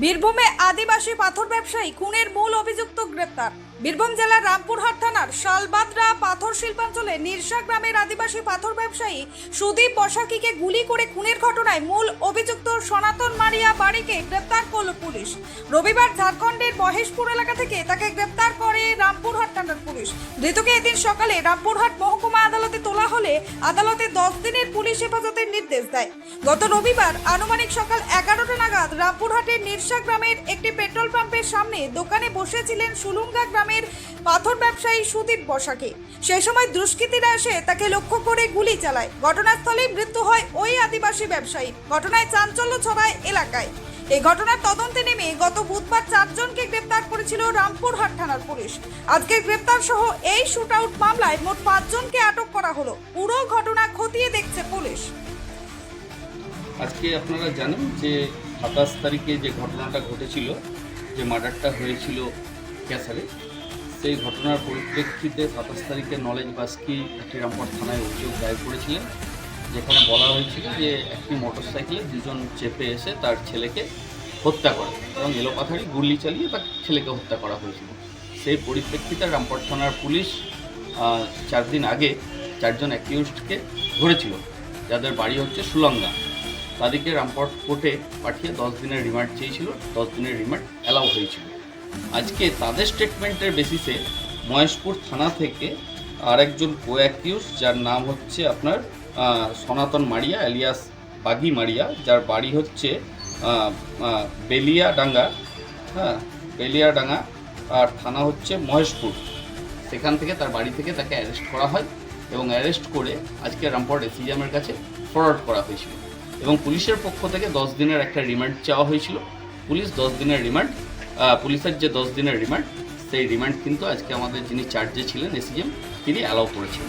বীরভূমে আদিবাসী পাথর ব্যবসায়ী খুনের মূল অভিযুক্ত গ্রেপ্তার। বীরভূম জেলার রামপুরহাট থানার শালবাদরা পাথর শিল্পাঞ্চলে নির্সা গ্রামের আদিবাসী পাথর ব্যবসায়ী সুদীপ বসাকিকে গুলি করে খুনের ঘটনায় মূল অভিযুক্ত সনাতন মারিয়া বাড়িকে গ্রেপ্তার করল পুলিশ। রবিবার ঝাড়খণ্ডের মহেশপুর এলাকা থেকে তাকে গ্রেপ্তার রামপুরহাট থানার পুলিশ। ধৃতকে এদিন সকালে রামপুরহাট মহকুমা আদালতে তোলা হলে আদালতে দশ দিনের পুলিশ হেফাজতের নির্দেশ দেয়। গত রবিবার আনুমানিক সকাল এগারোটা নাগাদ রামপুরহাটের নির্সা গ্রামের একটি পেট্রোল পাম্পের সামনে দোকানে বসেছিলেন সুলুঙ্গা গ্রামের পাথর ব্যবসায়ী সুদীপ বসাকে। সেই সময় দুষ্কৃতীরা এসে তাকে লক্ষ্য করে গুলি চালায়। ঘটনাস্থলেই মৃত্যু হয় ওই আদিবাসী ব্যবসায়ী। ঘটনায় চাঞ্চল্য ছড়ায় এলাকায়। এই ঘটনার তদন্তে নেমে গত বুধবার চারজনকে গ্রেপ্তার করেছিল রামপুরহাট থানার পুলিশ। আজকে গ্রেপ্তার সহ এই শুট আউট মামলায় মোট পাঁচজনকে আটক করা হলো। পুরো ঘটনা খতিয়ে দেখছে পুলিশ। আজকে আপনারা জানেন যে সাতাশ তারিখে যে ঘটনাটা ঘটেছিল, যে মার্ডারটা হয়েছিল ক্যাসারে, সেই ঘটনার পরিপ্রেক্ষিতে সাতাশ তারিখে নলেজ বাস্কি একটি রামপুর থানায় অভিযোগ দায়ের করেছিলেন। যেখানে বলা হয়েছিল যে একটি মোটরসাইকেলে দুজন চেপে এসে তার ছেলেকে হত্যা করে এবং এলোপাথারি গুলি চালিয়ে তার ছেলেকে হত্যা করা হয়েছিল। সেই পরিপ্রেক্ষিতে রামপুর থানার পুলিশ চার দিন আগে চারজন অ্যাকিউজডকে ধরেছিল। যাদের বাড়ি হচ্ছে সুলঙ্গা। তাদেরকে রামপট কোর্টে পাঠিয়ে দশ দিনের রিমান্ড চেয়েছিল, দশ দিনের রিমান্ড অ্যালাউ হয়েছিল। আজকে তাদের স্টেটমেন্টের বেসিসে মহেশপুর থানা থেকে আরেকজন কো অ্যাকিউজ যার নাম হচ্ছে আপনার সনাতন মারিয়া এলিয়াস বাগি মারিয়া, যার বাড়ি হচ্ছে বেলিয়াডাঙ্গা হ্যাঁ বেলিয়াডাঙ্গা, আর থানা হচ্ছে মহেশপুর। সেখান থেকে তার বাড়ি থেকে তাকে অ্যারেস্ট করা হয় এবং অ্যারেস্ট করে আজকে রামপুর এসিজামের কাছে ফরওয়ার্ড করা হয়েছিল। এবং পুলিশের পক্ষ থেকে দশ দিনের একটা রিমান্ড চাওয়া হয়েছিল। পুলিশ দশ দিনের রিমান্ড পুলিশের যে দশ দিনের রিমান্ড সেই রিমান্ড কিন্তু আজকে আমাদের যিনি চার্জে ছিলেন এসিএম তিনি অ্যালাউ করেছেন।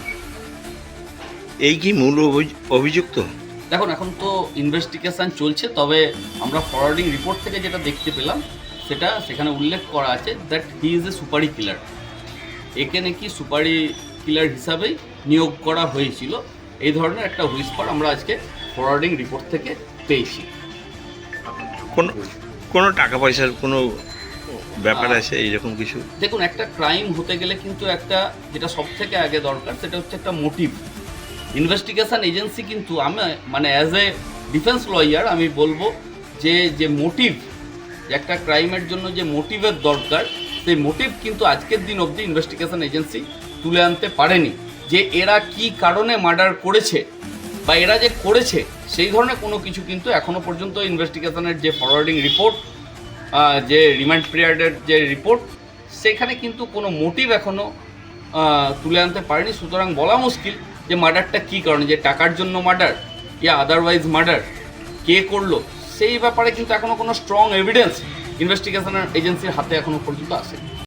এই কি মূল অভি- অভিযুক্ত? দেখুন এখন তো ইনভেস্টিগেশন চলছে তবে আমরা ফরওয়ার্ডিং রিপোর্ট থেকে যেটা দেখতে পেলাম সেটা সেখানে উল্লেখ করা আছে দ্যাট হি ইজ এ সুপারি কিলার একে নাকি সুপারি কিলার হিসাবেই নিয়োগ করা হয়েছিল। এই ধরনের একটা হুইসপার আমরা আজকে ফরওয়ার্ডিং রিপোর্ট থেকে পেয়েছি। কোন কোনো টাকা পয়সার কোনো ব্যাপার আছে এইরকম কিছু? দেখুন একটা ক্রাইম হতে গেলে কিন্তু একটা যেটা সব থেকে আগে দরকার সেটা হচ্ছে একটা মোটিভ ইনভেস্টিগেশন এজেন্সি কিন্তু আমি মানে অ্যাজ এ ডিফেন্স লয়ার আমি বলব যে যে মোটিভ একটা ক্রাইমের জন্য যে মোটিভের দরকার, সেই মোটিভ কিন্তু আজকের দিন অবধি ইনভেস্টিগেশন এজেন্সি তুলে আনতে পারেনি। যে এরা কি কারণে মার্ডার করেছে বা এরা যে করেছে, সেই ধরনের কোনো কিছু কিন্তু এখনও পর্যন্ত ইনভেস্টিগেশনের যে ফরওয়ার্ডিং রিপোর্ট যে রিমান্ড পিরিয়ডের যে রিপোর্ট সেখানে কিন্তু কোনো মোটিভ এখনও তুলে আনতে পারেনি। সুতরাং বলা মুশকিল যে মার্ডারটা কী কারণে? যে টাকার জন্য মার্ডার, ইয়া আদারওয়াইজ মার্ডার, কে করল? সেই ব্যাপারে কিন্তু এখনও কোনো স্ট্রং এভিডেন্স ইনভেস্টিগেশনের এজেন্সির হাতে এখনও পর্যন্ত আসেনি।